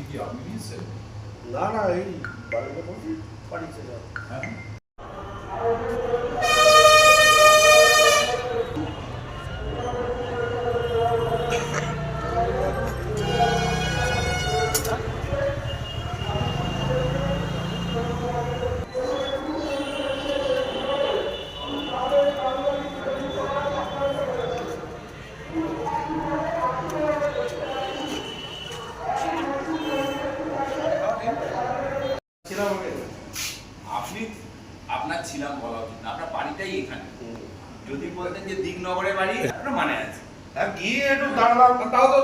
Fique algo e vencer. Lá na aí, barulho eu vou vir, anos. আপনি আপনার ছিলাম বলা উচিত না আপনার বাড়িটাই এখানে। যদি বলতেন যে দিগনগরের বাড়ি আপনার মানে আছে। হ্যাঁ গিয়ে একটু দাঁড়ালাম তাও তো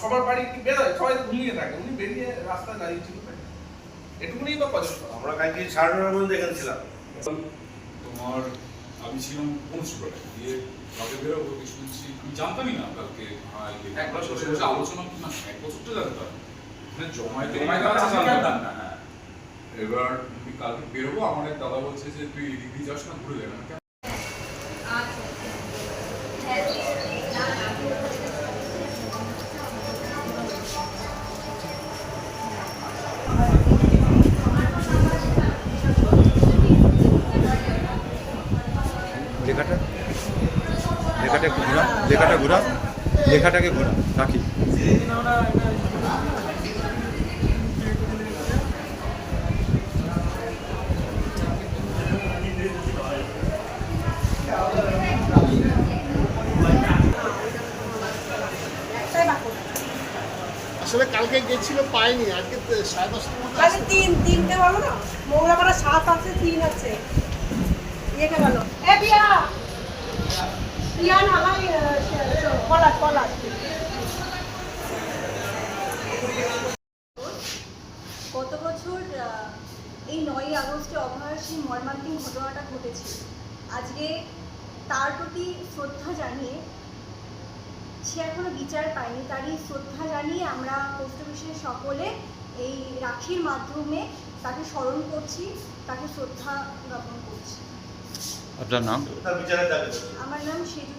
সবার বাড়ি কি বেরোয় সবাই তো ঘুমিয়ে থাকে উনি বেরিয়ে রাস্তায় দাঁড়িয়ে ছিল এটুকুনি বা পছন্দ আমরা কালকে সাড়ে নটার মধ্যে এখানে ছিলাম। তোমার আমি ছিলাম পঞ্চগড়ে দিয়ে কালকে বেরোবো কি শুনছি? আমি জানতামই না কালকে এক বছর আলোচনা না এক বছর তো জানতাম। মানে জমায়েতে জমায়েতে আছে আছে জানতাম না, হ্যাঁ। এবার আমি কালকে বেরোবো, আমার দাদা বলছে যে তুই এদিক যাস না, ঘুরে যাবে লেখাটা? লেখাটা একটু ঘুরা, লেখাটা ঘুরা, লেখাটাকে ঘুরা, রাখি। আসলে কালকে গেছিল পাইনি। আজকে সাড়ে দশটার মধ্যে আরে তিন তিনটে বলো না? মঙ্গলাপাড়া সাত আছে তিন আছে। ইয়েকে বলো এ বিয়া! বিয়া না আমার কলার কলার গত বছর এই নয়ই আগস্টে অভয়ার সেই মর্মান্তিক ঘটনাটা ঘটেছে। আজকে তার প্রতি শ্রদ্ধা জানিয়ে সে এখনও বিচার পায়নি। তারই শ্রদ্ধা জানিয়ে আমরা পোস্ট অফিসের সকলে এই রাখির মাধ্যমে তাকে স্মরণ করছি তাকে শ্রদ্ধা জ্ঞাপন করছি। আপনার নাম? আমার নাম শ্বেতা